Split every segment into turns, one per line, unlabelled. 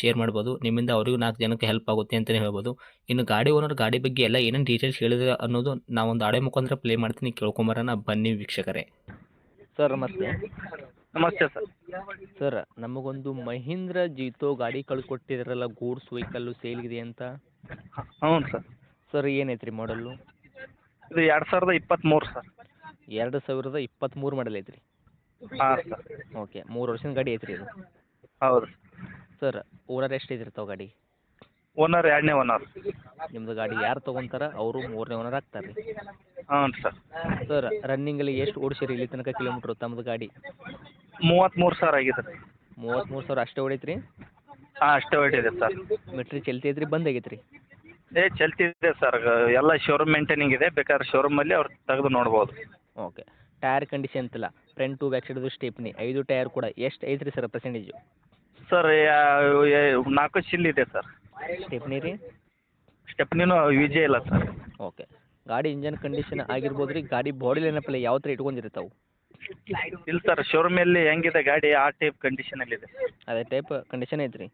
Share ಮಾಡ್ಬೋದು. ನಿಮ್ಮಿಂದ ಅವರಿಗೂ ನಾಲ್ಕು ಜನಕ್ಕೆ ಹೆಲ್ಪ್ ಆಗುತ್ತೆ ಅಂತಲೇ ಹೇಳ್ಬೋದು. ಇನ್ನು ಗಾಡಿ ಓನರ್ ಗಾಡಿ ಬಗ್ಗೆ ಎಲ್ಲ ಏನೇನು ಡೀಟೇಲ್ಸ್ ಹೇಳಿದ್ರೆ ಅನ್ನೋದು ನಾವೊಂದು ಆಡೆ ಮುಖಾಂತರ ಪ್ಲೇ ಮಾಡ್ತೀನಿ. ಕೇಳ್ಕೊಂಬರೋಣ. ಬನ್ನಿ ವೀಕ್ಷಕರೇ. ಸರ್ ನಮಸ್ತೆ.
ನಮಸ್ತೆ ಸರ್.
ಸರ್ ನಮಗೊಂದು ಮಹೀಂದ್ರ ಜೀತೋ ಗಾಡಿ ಕಳ್ಸಿಕೊಟ್ಟಿದ್ರಲ್ಲ ಗೂಡ್ಸ್ ವೆಹಿಕಲ್ಲು ಸೇಲ್ಗಿದೆ ಅಂತ?
ಹ್ಞೂ ಸರ್.
ಸರ್ ಏನೈತೆ ರೀ ಮಾಡಲ್ಲು
ಇದು ಎರಡು ಸಾವಿರದ ಇಪ್ಪತ್ತ್ಮೂರು ಸರ್.
ಎರಡು ಸಾವಿರದ ಇಪ್ಪತ್ತ್ಮೂರು ಮಾಡಲ್ ಐತ್ರಿ?
ಹಾಂ ಸರ್.
ಓಕೆ ಮೂರು ವರ್ಷದ ಗಾಡಿ ಐತ್ರಿ ಇದು?
ಹೌದು.
ಸರ್ ಓನರ್ ಎಷ್ಟು ತಾವು ಗಾಡಿ?
ಓನರ್ ಎರಡನೇ ಓನರ್.
ನಿಮ್ದು ಗಾಡಿ ಯಾರು ತಗೊಂತಾರ ಅವರು ಮೂರನೇ ಓನರ್ ಆಗ್ತಾರೆ
ಹ್ಞೂ ಸರ್.
ರನ್ನಿಂಗ್ ರನ್ನಿಂಗಲ್ಲಿ ಎಷ್ಟು ಓಡಿಸಿರಿ ಇಲ್ಲಿ ತನಕ ಕಿಲೋಮೀಟರ್ ತಮ್ಮದು ಗಾಡಿ?
ಮೂವತ್ತ್ಮೂರು ಸಾವಿರ ಆಗಿದೆ. ರೀ
ಮೂವತ್ತ್ಮೂರು ಸಾವಿರ ಅಷ್ಟೇ ಹೊಡಿತ್ರಿ?
ಹಾಂ ಅಷ್ಟೇ ಹೊಡಿದೆ ಸರ್.
ಮೆಟ್ರಿ ಚಲ್ತಿ ಐತ್ರಿ ಬಂದ್ ಆಗೈತ್ರಿ?
ಏ ಚಲ್ತಿದೆ ಸರ್. ಎಲ್ಲ ಶೋರೂಮ್ ಮೇಂಟೈನಿಂಗ್ ಇದೆ. ಬೇಕಾದ್ರೆ ಶೋರೂಮಲ್ಲಿ ಅವ್ರು ತೆಗೆದು ನೋಡ್ಬೋದು.
ಓಕೆ. ಟೈರ್ ಕಂಡೀಷನ್ ಅಂತಲ್ಲ ಫ್ರಂಟ್ ಟು ಬ್ಯಾಕ್ ಸೈಡ್ದು ಸ್ಟೇಪ್ನಿ ಐದು ಟೈರ್ ಕೂಡ. ಎಷ್ಟು ಐತ್ರಿ ಸರ್ ಪರ್ಸೆಂಟೇಜು
ಸರ್ ನಾಲ್ಕು ಶಿಲ್ ಇದೆ ಸರ್.
ಸ್ಟೆಪ್ನಿ ರೀ?
ಸ್ಟೆಪ್ನಿನೂ ವಿಜಯ ಇಲ್ಲ ಸರ್.
ಓಕೆ. ಗಾಡಿ ಇಂಜನ್ ಕಂಡೀಷನ್ ಆಗಿರ್ಬೋದು ರೀ ಗಾಡಿ ಬಾಡಿ ಲೈನಪ್ಪಲ್ಲ ಯಾವ ಥರ ಇಟ್ಕೊಂಡಿರ್ತಾವೆ?
ಇಲ್ಲ ಸರ್ ಶೋರೂಮಲ್ಲಿ ಹೆಂಗಿದೆ ಗಾಡಿ ಆ ಟೈಪ್ ಕಂಡೀಷನಲ್ಲಿದೆ
ಅದೇ ಟೈಪ್ ಕಂಡೀಷನ್ ಐತ್ರಿ?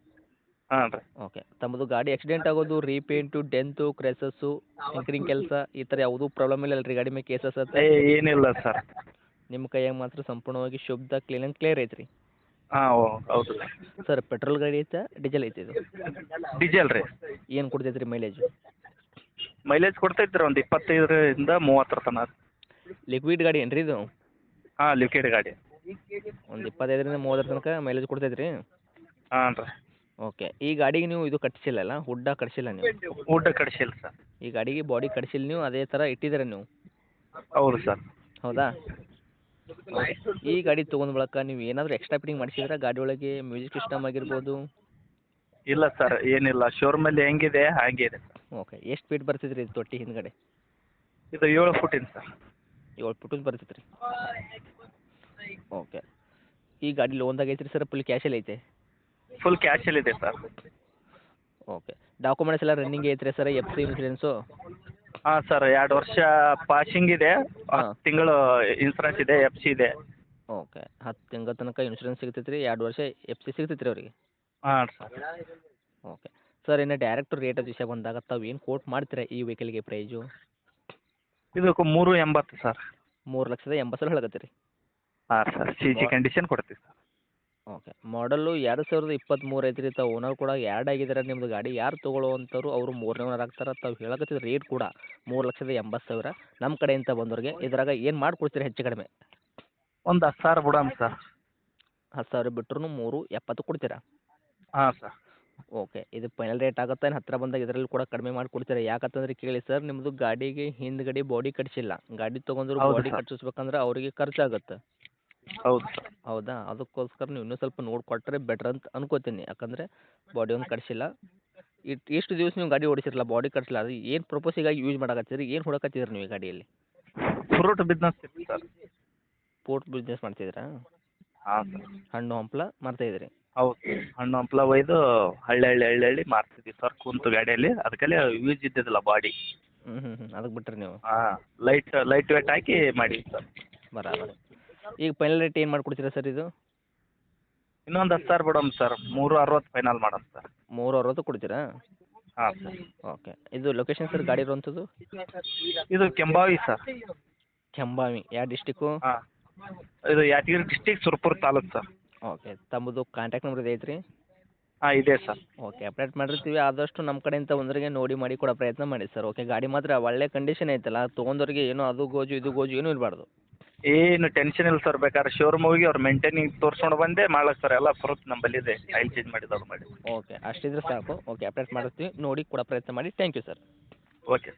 ಹಾಂ ರೀ.
ಓಕೆ. ತಮ್ಮದು ಗಾಡಿ ಆಕ್ಸಿಡೆಂಟ್ ಆಗೋದು ರೀಪೇಂಟು ಡೆಂತು ಕ್ರೆಸಸ್ಸು ಎಂಕ್ರಿಂಗ್ ಕೆಲಸ ಈ ಥರ ಯಾವುದೂ ಪ್ರಾಬ್ಲಮ್ ಇಲ್ಲ ಅಲ್ರಿ ಗಾಡಿ ಮೇಲೆ ಕೇಸಸ್
ಏನಿಲ್ಲ ಸರ್.
ನಿಮ್ಮ ಕೈಯಾಗ ಮಾತ್ರ ಸಂಪೂರ್ಣವಾಗಿ ಶುದ್ಧ ಕ್ಲೀನ್ ಆ್ಯಂಡ್ ಕ್ಲಿಯರ್ ಐತ್ರಿ.
ಹಾಂ ಓ ಹೌದು. ಸರ್
ಪೆಟ್ರೋಲ್ ಗಾಡಿ ಐತೆ ಡೀಸೆಲ್ ಐತೆ ಇದು?
ಡೀಸೆಲ್ ರೀ.
ಏನು ಕೊಡ್ತೈತೆ ರೀ ಮೈಲೇಜ್
ಮೈಲೇಜ್ ಕೊಡ್ತೈತೆ ರೀ ಒಂದು ಇಪ್ಪತ್ತೈದರಿಂದ ಮೂವತ್ತರ ತನಕ.
ಲಿಕ್ವಿಡ್ ಗಾಡಿ ಏನು ರೀ ಇದು?
ಹಾಂ ಲಿಕ್ವಿಡ್ ಗಾಡಿ.
ಒಂದು ಇಪ್ಪತ್ತೈದರಿಂದ ಮೂವತ್ತರ ತನಕ ಮೈಲೇಜ್ ಕೊಡ್ತೈತೆ ರೀ
ಹಾಂ ರೀ.
ಓಕೆ ಈ ಗಾಡಿಗೆ ನೀವು ಇದು ಕಟ್ಸಿಲ್ಲ ಅಲ್ಲ ಹುಡ್ಡ ಕಟ್ಸಿಲ್ಲ ನೀವು?
ಹುಡ್ಡ ಕಟ್ಸಿಲ್ಲ ಸರ್
ಈ ಗಾಡಿಗೆ ಬಾಡಿ ಕಟ್ಸಿಲ್ಲ ನೀವು? ಅದೇ ಥರ ಇಟ್ಟಿದ್ದೀರ ನೀವು?
ಹೌದು ಸರ್
ಹೌದಾ? ಈ ಗಾಡಿ ತೊಗೊಂಡ್ ಬಳಕ ನೀವು ಏನಾದರೂ ಎಕ್ಸ್ಟ್ರಾ ಫಿಟ್ಟಿಂಗ್ ಮಾಡಿಸಿದ್ರೆ? ಗಾಡಿ ಒಳಗೆ ಮ್ಯೂಸಿಕ್ ಸಿಸ್ಟಮ್ ಆಗಿರ್ಬೋದು?
ಇಲ್ಲ ಸರ್ ಏನಿಲ್ಲ. ಶೋರೂಮಲ್ಲಿ ಹೆಂಗಿದೆ ಹಾಗೆ ಇದೆ
ಓಕೆ ಎಷ್ಟು ಫೀಟ್ ಬರ್ತಿದ್ರಿ ಇದು ತೊಟ್ಟಿ ಹಿಂದ್ಗಡೆ?
ಇದು ಏಳು ಫುಟಿನ ಸರ್
ಏಳು ಫುಟ್ ಬರ್ತೈತೆ ರೀ ಓಕೆ ಈ ಗಾಡಿ ಲೋನ್ದಾಗ ಐತ್ರಿ ಸರ್ ಫುಲ್ ಕ್ಯಾಶಲ್ಲಿ ಐತೆ?
ಫುಲ್ ಕ್ಯಾಶಲ್ಲಿದೆ ಸರ್
ಓಕೆ ಡಾಕ್ಯುಮೆಂಟ್ಸ್ ಎಲ್ಲ ರನ್ನಿಂಗ್ ಐತ್ರಿ ಸರ್ ಎಫ್ ಸಿ ಇನ್ಸೂರೆನ್ಸು
ಹಾಂ ಸರ್ ಎರಡು ವರ್ಷ ಪಾಸಿಂಗ್ ಇದೆ.
ಹಾಂ.
ಹತ್ತು ತಿಂಗಳು ಇನ್ಸೂರೆನ್ಸ್ ಇದೆ ಎಫ್ ಸಿ ಇದೆ.
ಓಕೆ ಹತ್ತು ತಿಂಗಳ ತನಕ ಇನ್ಶೂರೆನ್ಸ್ ಸಿಗ್ತೈತೆ ರೀ ಎರಡು ವರ್ಷ ಎಫ್ ಸಿ ಸಿಗ್ತೈತೆ ರೀ ಅವರಿಗೆ?
ಹಾಂ ಸರ್
ಓಕೆ ಸರ್ ಇನ್ನು ಡೈರೆಕ್ಟ್ ರೇಟ್ ವಿಷಯ ಬಂದಾಗ ತಾವು ಏನು ಕೋಟ್ ಮಾಡ್ತೀರಾ ಈ ವೆಹಿಕಲ್ಗೆ ಪ್ರೈಜು
ಇದಕ್ಕೆ ಮೂರು ಎಂಬತ್ತು ಸರ್
ಮೂರು ಲಕ್ಷದ ಎಂಬತ್ತು ಸಾವಿರ ಹೇಳಕತ್ತೀರಿ?
ಹಾಂ ಸರ್ ಸಿ ಜಿ ಕಂಡೀಷನ್ ಕೊಡ್ತೀವಿ ಸರ್
ಓಕೆ. ಮಾಡಲ್ಲು ಎರಡು ಸಾವಿರದ ಇಪ್ಪತ್ತ್ಮೂರು ಐತ್ರಿ ತಾವು ಓನರ್ ಕೂಡ ಎರಡು ಆಗಿದ್ದಾರೆ. ನಿಮ್ದು ಗಾಡಿ ಯಾರು ತೊಗೊಳ್ಳೋವಂಥವ್ರು ಅವರು ಮೂರನೇ ಓನರ್ ಆಗ್ತಾರೆ. ತಾವು ಹೇಳಕತ್ತಿದ ರೇಟ್ ಕೂಡ ಮೂರು ಲಕ್ಷದ ಎಂಬತ್ತು ಸಾವಿರ. ನಮ್ಮ ಕಡೆಯಿಂದ ಬಂದವ್ರಿಗೆ ಇದ್ರಾಗ ಏನು ಮಾಡಿಕೊಡ್ತೀರಿ ಹೆಚ್ಚು ಕಡಿಮೆ?
ಒಂದು ಹತ್ತು ಸಾವಿರ ಬಿಡೋಣ ಸರ್.
ಹತ್ತು ಸಾವಿರ ಬಿಟ್ರು ಮೂರು ಎಪ್ಪತ್ತು ಕೊಡ್ತೀರಾ?
ಹಾಂ ಸರ್.
ಓಕೆ. ಇದು ಫೈನಲ್ ರೇಟ್ ಆಗುತ್ತೆ? ಹತ್ತಿರ ಬಂದಾಗ ಇದರಲ್ಲಿ ಕೂಡ ಕಡಿಮೆ ಮಾಡಿ ಕೊಡ್ತೀರಾ? ಯಾಕಂತಂದ್ರೆ ಕೇಳಿ ಸರ್ ನಿಮ್ಮದು ಗಾಡಿಗೆ ಹಿಂದ್ಗಡೆ ಬಾಡಿ ಕಟ್ಸಿಲ್ಲ. ಗಾಡಿ ತೊಗೊಂಡ್ರು ಬಾಡಿ
ಕಟ್ಸಬೇಕಂದ್ರೆ
ಕಟ್ಟಿಸ್ಬೇಕಂದ್ರೆ ಅವರಿಗೆ ಖರ್ಚಾಗುತ್ತೆ.
ಹೌದು ಸರ್
ಹೌದಾ? ಅದಕ್ಕೋಸ್ಕರ ನೀವು ಇನ್ನೂ ಸ್ವಲ್ಪ ನೋಡಿಕೊಟ್ರೆ ಬೆಟ್ರ್ ಅಂತ ಅನ್ಕೋತೀನಿ. ಯಾಕಂದರೆ ಬಾಡಿ ಒಂದು ಕಡಿಸಿಲ್ಲ ಇಟ್ ಎಷ್ಟು ದಿವಸ ನೀವು ಗಾಡಿ ಓಡಿಸಿರಲ್ಲ ಬಾಡಿ ಕಟ್ಸಿಲ್ಲ. ಅದು ಏನು ಪ್ರಪೋಸಿಗಾಗಿ ಯೂಸ್ ಮಾಡಕತ್ತೀರಿ? ಏನು ಹುಡಕತ್ತಿದ್ರಿ ನೀವು ಈ ಗಾಡಿಯಲ್ಲಿ?
Fruit business sir.
Port business ಮಾಡ್ತಿದ್ದೀರಾ?
ಹಾಂ ಸರ್.
ಹಣ್ಣು ಹಂಪ್ಲ ಮಾಡ್ತಾಯಿದ್ದೀರಿ
ಹೌದು ಹಣ್ಣು ಹಂಪ್ಲ ಒಯ್ದು ಹಳ್ಳಿ ಹಳ್ಳಿ ಹಳ್ಳಿ ಹಳ್ಳಿ ಮಾರ್ತಿದ್ವಿ ಸರ್ ಕುಂತು ಗಾಡಿಯಲ್ಲಿ. ಅದಕ್ಕೆಲ್ಲ ಯೂಸ್ ಇದ್ದಿದ್ದಿಲ್ಲ ಬಾಡಿ
ಹ್ಞೂ ಹ್ಞೂ ಹ್ಞೂ ಅದಕ್ಕೆ ಬಿಟ್ರಿ ನೀವು?
ಹಾಂ ಲೈಟ್ ಲೈಟ್ ವೇಟ್ ಹಾಕಿ ಮಾಡಿ ಸರ್.
ಬರಾಬರ. ಈಗ ಫೈನಲ್ ರೇಟ್ ಏನು ಮಾಡ್ಕೊಡ್ತೀರಾ ಸರ್ ಇದು?
ಇನ್ನೊಂದು ಹತ್ತು ಸಾವಿರ ಬಿಡೋಣ ಸರ್ ಮೂರು ಅರವತ್ತು ಫೈನಲ್ ಮಾಡೋಣ ಸರ್
ಮೂರು ಅರವತ್ತು ಕೊಡ್ತೀರಾ?
ಹಾಂ ಸರ್
ಓಕೆ ಇದು ಲೊಕೇಶನ್ ಸರ್ ಗಾಡಿ ಇರುವಂಥದ್ದು
ಇದು ಕೆಂಬಾವಿ ಸರ್
ಕೆಂಬಾವಿ. ಯಾವ ಡಿಸ್ಟಿಕ್ಕು
ಹಾಂ. ಇದು Yadgir district Surpur taluk sir
okay ತಮ್ಮದು ಕಾಂಟ್ಯಾಕ್ಟ್ ನಂಬರ್ ಇದೆ ರೀ
ಹಾಂ ಇದೆ ಸರ್
ಓಕೆ ಅಪ್ಡೇಟ್ ಮಾಡಿರ್ತೀವಿ. ಆದಷ್ಟು ನಮ್ಮ ಕಡೆಯಿಂದ ಒಂದರಿಗೆ ನೋಡಿ ಮಾಡಿ ಕೊಡೋ ಪ್ರಯತ್ನ ಮಾಡಿ ಸರ್ ಓಕೆ ಗಾಡಿ ಮಾತ್ರ ಒಳ್ಳೆ ಕಂಡೀಷನ್ ಐತಲ್ಲ. ತೊಗೊಂಡವ್ರಿಗೆ ಏನೋ ಅದು ಗೋಜು ಇದು ಗೋಜು ಏನೂ ಇರಬಾರ್ದು.
ಏನು ಟೆನ್ಷನ್ ಇಲ್ಲ ಸರ್ ಬೇಕಾದ್ರೆ ಶೋರೂಮ್ ಹೋಗಿ ಅವ್ರು ಮೇಂಟೈನಿಂಗ್ ತೋರ್ಸ್ಕೊಂಡು ಬಂದೆ. ಮಾಡಕ್ಕೆ ಸರ್ ಎಲ್ಲ ಪ್ರೂಫ್ ನಂಬಲ್ಲಿದೆ ಆಯಿಲ್ ಚೇಂಜ್ ಮಾಡಿದ್ದು ಮಾಡಿ
ಓಕೆ ಅಷ್ಟಿದ್ರೆ ಸಾಕು. ಓಕೆ ಅಪ್ಡೇಟ್ ಮಾಡಿರ್ತೀವಿ. ನೋಡಿ ಕೊಡೋ ಪ್ರಯತ್ನ ಮಾಡಿ. Thank you sir
okay